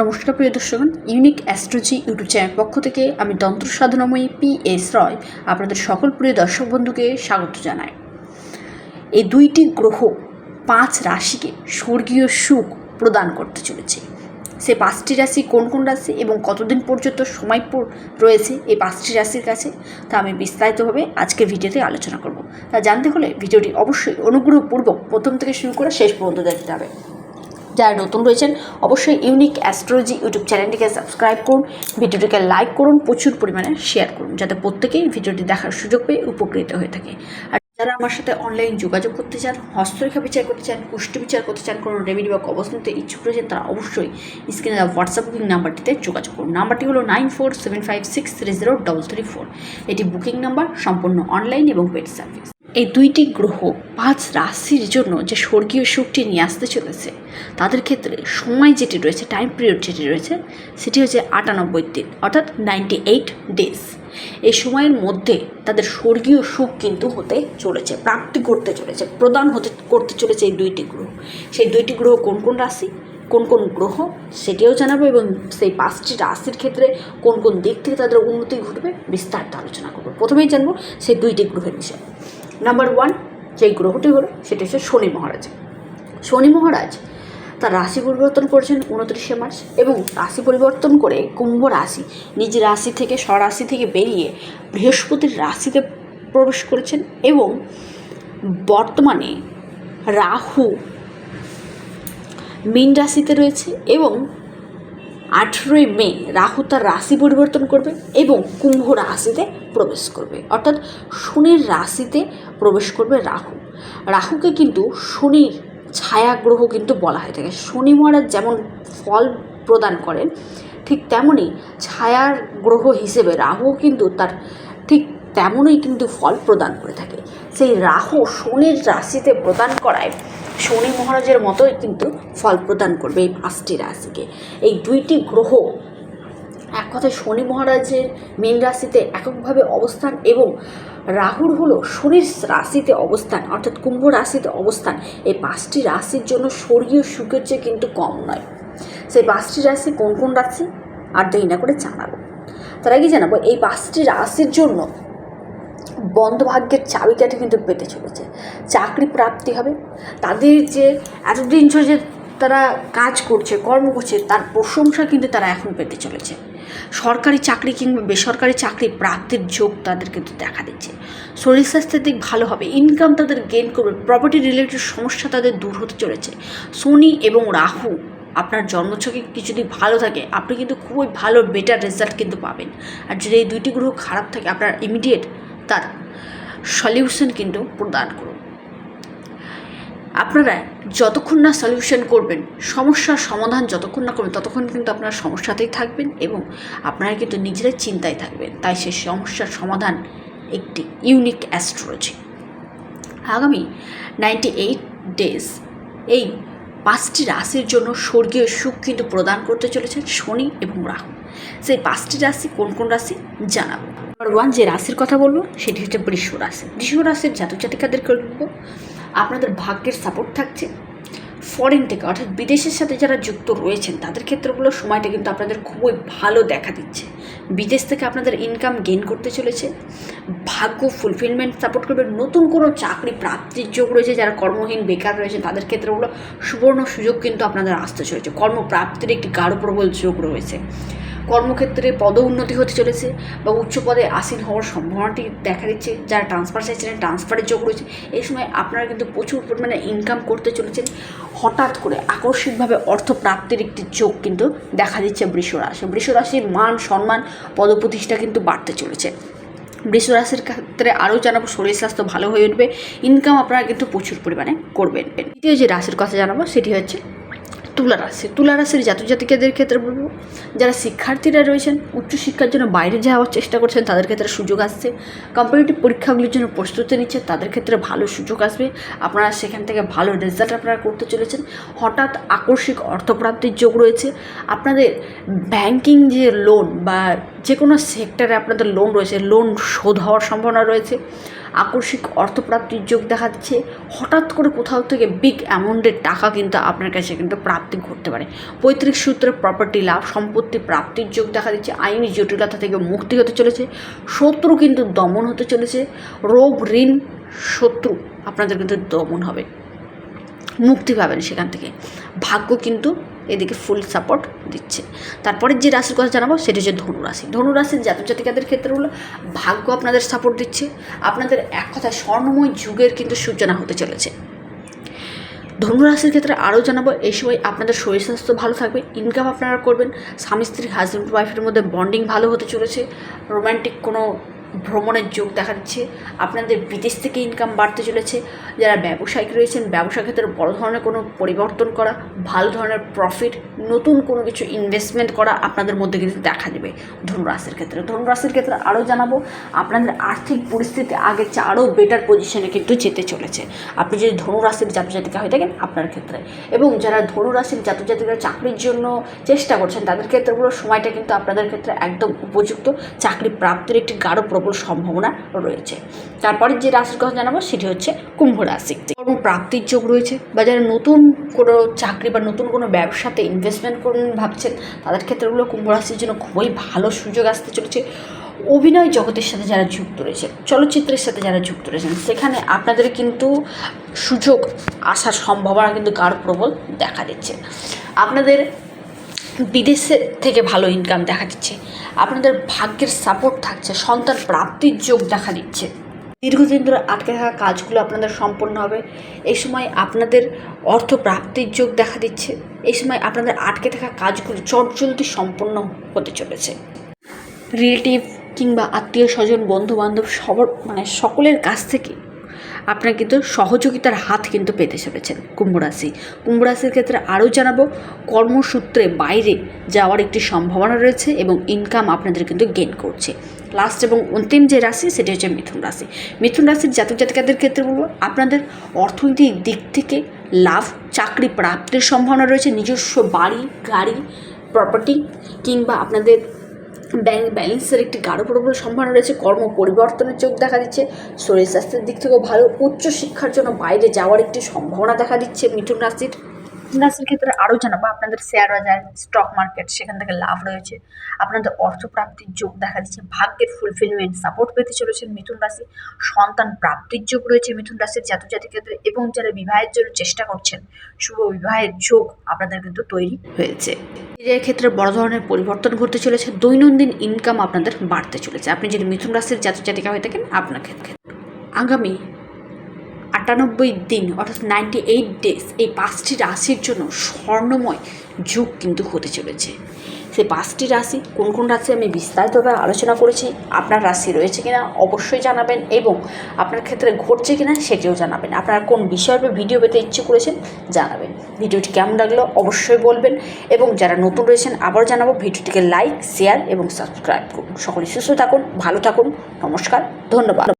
নমস্কার প্রিয় দর্শকগণ ইউনিক অ্যাস্ট্রোজি ইউটিউব চ্যানেল পক্ষ থেকে আমি তন্ত্র সাধনাময়ী পি এস রয় আপনাদের সকল প্রিয় দর্শক বন্ধুকে স্বাগত জানাই। এই দুইটি গ্রহ পাঁচ রাশিকে স্বর্গীয় সুখ প্রদান করতে চলেছে। সে পাঁচটি রাশি কোন কোন রাশি এবং কতদিন পর্যন্ত সময় রয়েছে এই পাঁচটি রাশির কাছে তা আমি বিস্তারিতভাবে আজকের ভিডিওতে আলোচনা করব। তা জানতে হলে ভিডিওটি অবশ্যই অনুগ্রহপূর্বক প্রথম থেকে শুরু করে শেষ পর্যন্ত দেখতে হবে। যারা নতুন রয়েছেন, অবশ্যই ইউনিক অ্যাস্ট্রোলজি ইউটিউব চ্যানেলটিকে সাবস্ক্রাইব করুন, ভিডিওটিকে লাইক করুন, প্রচুর পরিমাণে শেয়ার করুন, যাতে প্রত্যেকেই ভিডিওটি দেখার সুযোগ পেয়ে উপকৃত হয়ে থাকে। আর যারা আমার সাথে অনলাইন যোগাযোগ করতে চান, হস্তরেখা বিচার করতে চান পুষ্টি বিচার করতে চান, কোনো রেমেডি বা কবচ নিতে ইচ্ছুক রয়েছেন, তারা অবশ্যই স্ক্রিনে দেওয়া হোয়াটসঅ্যাপ বুকিং নাম্বারটিতে যোগাযোগ করুন। নাম্বারটি হলো nine four seven five six three zero double three four এটি বুকিং নাম্বার সম্পূর্ণ অনলাইন এবং পেড সার্ভিস এই দুইটি গ্রহ পাঁচ রাশির জন্য যে স্বর্গীয় সুখটি নিয়ে আসতে চলেছে, তাদের ক্ষেত্রে সময় যেটি রয়েছে টাইম পিরিয়ড যেটি রয়েছে, সেটি হচ্ছে আটানব্বই দিন, অর্থাৎ নাইনটি এইট ডেজ এই সময়ের মধ্যে তাদের স্বর্গীয় সুখ কিন্তু হতে চলেছে, প্রাপ্তি করতে চলেছে, প্রদান হতে, করতে চলেছে এই দুইটি গ্রহ। সেই দুইটি গ্রহ কোন কোন রাশি, কোন কোন গ্রহ সেটিও জানাব এবং সেই পাঁচটি রাশির ক্ষেত্রে কোন কোন দিক থেকে তাদের উন্নতি ঘটবে বিস্তারিত আলোচনা করব। প্রথমেই জানব সেই দুইটি গ্রহের বিষয়। নাম্বার ওয়ান যেই গ্রহটি হলো, সেটি হচ্ছে শনি মহারাজ। শনি মহারাজ তার রাশি পরিবর্তন করেছেন উনত্রিশে মার্চ এবং রাশি পরিবর্তন করে কুম্ভ রাশি, নিজ রাশি থেকে স্বরাশি থেকে বেরিয়ে বৃহস্পতির রাশিতে প্রবেশ করেছেন এবং বর্তমানে রাহু মীন রাশিতে রয়েছে এবং আঠেরোই মে রাহু তার রাশি পরিবর্তন করবে এবং কুম্ভ রাশিতে প্রবেশ করবে। অর্থাৎ শনির রাশিতে প্রবেশ করবে রাহু। রাহুকে কিন্তু শনির ছায়া গ্রহ কিন্তু বলা হয়ে থাকে। শনি মহারাজ যেমন ফল প্রদান করেন, ঠিক তেমনই ছায়ার গ্রহ হিসেবে রাহু কিন্তু তার ঠিক তেমনই কিন্তু ফল প্রদান করে থাকে। সেই রাহু শনির রাশিতে প্রদান করায় শনি মহারাজের মতোই কিন্তু ফল প্রদান করবে এই পাঁচটি রাশিকে। এই দুইটি গ্রহ এক কথায় শনি মহারাজের মীন রাশিতে এককভাবে অবস্থান এবং রাহুর হলো শনির রাশিতে অবস্থান, অর্থাৎ কুম্ভ রাশিতে অবস্থান। এই পাঁচটি রাশির জন্য স্বর্গীয় সুখের চেয়ে কিন্তু কম নয়। সেই পাঁচটি রাশি কোন কোন রাশি? আর দেরি না করে জানাব। তার আগে জানাব, এই পাঁচটি রাশির জন্য বন্ধ ভাগ্যের চাবিকাঠি কিন্তু পেতে চলেছে। চাকরি প্রাপ্তি হবে। তাদের যে এতদিন ধরে যে তারা কাজ করছে, কর্ম করছে, তার প্রশংসা কিন্তু তারা এখন পেতে চলেছে। সরকারি চাকরি কিংবা বেসরকারি চাকরি প্রাপ্তির যোগ তাদের কিন্তু দেখা দিচ্ছে। শরীর স্বাস্থ্যের দিক ভালো হবে ইনকাম তাদের গেইন করবে প্রপার্টি রিলেটেড সমস্যা তাদের দূর হতে চলেছে। শনি এবং রাহু, আপনার জন্মছকে কিছু যদি ভালো থাকে, আপনি কিন্তু খুবই ভালো বেটার রেজাল্ট কিন্তু পাবেন। আর যদি এই দুইটি গ্রহ খারাপ থাকে, আপনার ইমিডিয়েট তার সলিউশন কিন্তু প্রদান করুন। আপনারা যতক্ষণ না সলিউশন করবেন, সমস্যার সমাধান যতক্ষণ না করবেন, ততক্ষণ কিন্তু আপনারা সমস্যাতেই থাকবেন এবং আপনারা কিন্তু নিজেরাই চিন্তায় থাকবেন। তাই সেই সমস্যার সমাধান একটি ইউনিক অ্যাস্ট্রোলজি আগামী নাইনটি এইট ডেজ এই পাঁচটি রাশির জন্য স্বর্গীয় সুখ কিন্তু প্রদান করতে চলেছে শনি এবং রাহু। সেই পাঁচটি রাশি কোন কোন রাশি জানাব। নাম্বার ওয়ান যে রাশির কথা বলব সেটি হচ্ছে বৃষ রাশি। বৃষ রাশির জাতক জাতিকাদেরকে বলব আপনাদের ভাগ্যের সাপোর্ট থাকছে। ফরেন থেকে, অর্থাৎ বিদেশের সাথে যারা যুক্ত রয়েছেন, তাদের ক্ষেত্রগুলো, সময়টা কিন্তু আপনাদের খুবই ভালো দেখা দিচ্ছে। বিদেশ থেকে আপনাদের ইনকাম গেইন করতে চলেছে। ভাগ্য ফুলফিলমেন্ট সাপোর্ট করবে। নতুন কোনো চাকরি প্রাপ্তির যোগ রয়েছে, যারা কর্মহীন, বেকার রয়েছে তাদের ক্ষেত্রগুলো সুবর্ণ সুযোগ কিন্তু আপনাদের আসতে চলেছে। কর্মপ্রাপ্তির একটি গাঢ় প্রবল যোগ রয়েছে। কর্মক্ষেত্রে পদ উন্নতি হতে চলেছে বা উচ্চ পদে আসীন হওয়ার সম্ভাবনাটি দেখা দিচ্ছে, যারা ট্রান্সফার চাইছিলেন ট্রান্সফারের যোগ রয়েছে। এই সময় আপনারা কিন্তু প্রচুর পরিমাণে ইনকাম করতে চলেছেন। হঠাৎ করে আকস্মিকভাবে অর্থ প্রাপ্তির একটি যোগ কিন্তু দেখা দিচ্ছে বৃষ রাশি। বৃষ রাশির মান, সম্মান, পদপ্রতিষ্ঠা কিন্তু বাড়তে চলেছে। বৃষ রাশির ক্ষেত্রে আরও জানাব, শরীর স্বাস্থ্য ভালো হয়ে উঠবে ইনকাম আপনারা কিন্তু প্রচুর পরিমাণে করবেন। দ্বিতীয় যে রাশির কথা জানাব, সেটি হচ্ছে তুলা রাশি তুলা রাশির জাতক জাতিকাদের ক্ষেত্রে বলব, যারা শিক্ষার্থীরা রয়েছেন, উচ্চশিক্ষার জন্য বাইরে যাওয়ার চেষ্টা করছেন, তাদের ক্ষেত্রে সুযোগ আসছে। কম্পিটিটিভ পরীক্ষাগুলির জন্য প্রস্তুতি নিচ্ছে, তাদের ক্ষেত্রে ভালো সুযোগ আসবে। আপনারা সেখান থেকে ভালো রেজাল্ট আপনারা করতে চলেছেন। হঠাৎ আকস্মিক অর্থপ্রাপ্তির যোগ রয়েছে। আপনাদের ব্যাংকিং যে লোন বা যে কোনো সেক্টরে আপনাদের লোন রয়েছে লোন শোধ হওয়ার সম্ভাবনা রয়েছে। আকস্মিক অর্থপ্রাপ্তির যোগ দেখা দিচ্ছে। হঠাৎ করে কোথাও থেকে বিগ অ্যামাউন্টের টাকা কিন্তু আপনার কাছে কিন্তু প্রাপ্তি ঘটতে পারে। পৈতৃক সূত্রে প্রপার্টি লাভ, সম্পত্তি প্রাপ্তির যোগ দেখা দিচ্ছে। আইনি জটিলতা থেকে মুক্তি হতে চলেছে। শত্রু কিন্তু দমন হতে চলেছে। রোগ, ঋণ, শত্রু আপনাদের কিন্তু দমন হবে। মুক্তি পাবেন সেখান থেকে। ভাগ্য কিন্তু এদিকে ফুল সাপোর্ট দিচ্ছে। তারপরে যে রাশির কথা জানাব, সেটি হচ্ছে ধনুরাশি ধনুরাশির জাতক জাতিকাদের ক্ষেত্রে হলো ভাগ্য আপনাদের সাপোর্ট দিচ্ছে। আপনাদের এক কথায় স্বর্ণময় যুগের কিন্তু সূচনা হতে চলেছে। ধনুরাশির ক্ষেত্রে আরও জানাব, এই সময় আপনাদের শরীর স্বাস্থ্য ভালো থাকবে ইনকাম আপনারা করবেন, স্বামী, স্ত্রী হাজব্যান্ড ওয়াইফের মধ্যে বন্ডিং ভালো হতে চলেছে। রোম্যান্টিক কোনো ভ্রমণের যোগ দেখা দিচ্ছে আপনাদের বিদেশ থেকে ইনকাম বাড়তে চলেছে, যারা ব্যবসায়িক রয়েছেন, ব্যবসা ক্ষেত্রে বড় ধরনের কোনো পরিবর্তন করা, ভালো ধরনের প্রফিট নতুন কোনো কিছু ইনভেস্টমেন্ট করা আপনাদের মধ্যে কিন্তু দেখা দেবে। ধনুরাশির ক্ষেত্রে ধনুরাশির ক্ষেত্রে আরও জানাব, আপনাদের আর্থিক পরিস্থিতি আগের চেয়ে আরও বেটার পজিশনে কিন্তু যেতে চলেছে। আপনি যদি ধনুরাশির জাতজাতিকা হয়ে থাকেন আপনার ক্ষেত্রে, এবং যারা ধনুরাশির জাতজাতিকা চাকরির জন্য চেষ্টা করছেন, তাদের ক্ষেত্রেগুলো সময়টা কিন্তু আপনাদের ক্ষেত্রে একদম উপযুক্ত। চাকরি প্রাপ্তির একটি গাঢ় প্রবল সম্ভাবনা রয়েছে। তারপরে যে রাশির কথা জানাব সেটি হচ্ছে কুম্ভ রাশি। কর্মপ্রাপ্তির যোগ রয়েছে, বা যারা নতুন কোনো চাকরি বা নতুন কোনো ব্যবসাতে ইনভেস্টমেন্ট করুন ভাবছেন, তাদের ক্ষেত্রেগুলো কুম্ভ রাশির জন্য খুবই ভালো সুযোগ আসতে চলেছে। অভিনয় জগতের সাথে যারা যুক্ত রয়েছে, চলচ্চিত্রের সাথে যারা যুক্ত রয়েছেন, সেখানে আপনাদের কিন্তু সুযোগ আসার সম্ভাবনা কিন্তু গাঢ় প্রবল দেখা দিচ্ছে। আপনাদের বিদেশে থেকে ভালো ইনকাম দেখা দিচ্ছে। আপনাদের ভাগ্যের সাপোর্ট থাকছে, সন্তান প্রাপ্তির যোগ দেখা দিচ্ছে। দীর্ঘদিন ধরে আটকে থাকা কাজগুলো আপনাদের সম্পন্ন হবে। এই সময় আপনাদের অর্থ প্রাপ্তির যোগ দেখা দিচ্ছে। এই সময় আপনাদের আটকে থাকা কাজগুলো চটজলদি সম্পন্ন হতে চলেছে। রিলেটিভ কিংবা আত্মীয় স্বজন বন্ধু বান্ধব সবার মানে সকলের কাছ থেকে আপনার কিন্তু সহযোগিতার হাত কিন্তু পেতে চলেছেন কুম্ভ রাশি। কুম্ভ রাশির ক্ষেত্রে আরও জানাব, কর্মসূত্রে বাইরে যাওয়ার একটি সম্ভাবনা রয়েছে এবং ইনকাম আপনাদের কিন্তু গেন করছে। লাস্ট এবং অন্তিম যে রাশি, সেটি হচ্ছে মিথুন রাশি। মিথুন রাশির জাতক জাতিকাদের ক্ষেত্রে বলব, আপনাদের অর্থনৈতিক দিক থেকে লাভ, চাকরি প্রাপ্তির সম্ভাবনা রয়েছে। নিজস্ব বাড়ি, গাড়ি প্রপার্টি কিংবা আপনাদের ব্যাংক ব্যালেন্সের একটি গাঢ় প্রবল সম্ভাবনা রয়েছে। কর্ম পরিবর্তনের চোখ দেখা দিচ্ছে। শরীর স্বাস্থ্যের দিক থেকেও ভালো। উচ্চ শিক্ষার জন্য বাইরে যাওয়ার একটি সম্ভাবনা দেখা দিচ্ছে মিঠুন রাশির। রাশির ক্ষেত্রে আরও জানাব, আপনাদের শেয়ার বাজার স্টক মার্কেট সেখান থেকে লাভ রয়েছে। আপনাদের অর্থপ্রাপ্তির যোগ দেখা দিচ্ছে, ভাগ্যের ফুলফিলমেন্ট সাপোর্ট পেতে চলেছেন মিথুন রাশি, সন্তান প্রাপ্তির যোগ রয়েছে মিথুন রাশির জাতক জাতির ক্ষেত্রে এবং যারা বিবাহের জন্য চেষ্টা করছেন, শুভ বিবাহের যোগ আপনাদের কিন্তু তৈরি হয়েছে। নিজের ক্ষেত্রে বড় ধরনের পরিবর্তন ঘটতে চলেছে, দৈনন্দিন ইনকাম আপনাদের বাড়তে চলেছে। আপনি যদি মিথুন রাশির জাতক জাতিকা হয়ে থাকেন, আপনার ক্ষেত্রে। আগামী আটানব্বই দিন, অর্থাৎ নাইনটি এইট ডেজ এই পাঁচটি রাশির জন্য স্বর্ণময় যুগ কিন্তু হতে চলেছে। সেই পাঁচটি রাশি কোন কোন রাশি আমি বিস্তারিতভাবে আলোচনা করেছি, আপনার রাশি রয়েছে কিনা অবশ্যই জানাবেন এবং আপনার ক্ষেত্রে ঘটছে কিনা সেটিও জানাবেন। আপনারা কোন বিষয়ের উপর ভিডিও পেতে ইচ্ছে করেছেন জানাবেন। ভিডিওটি কেমন লাগল অবশ্যই বলবেন এবং যারা নতুন রয়েছেন আবার জানাব, ভিডিওটিকে লাইক, শেয়ার এবং সাবস্ক্রাইব করুন। সকলে সুস্থ থাকুন, ভালো থাকুন, নমস্কার, ধন্যবাদ।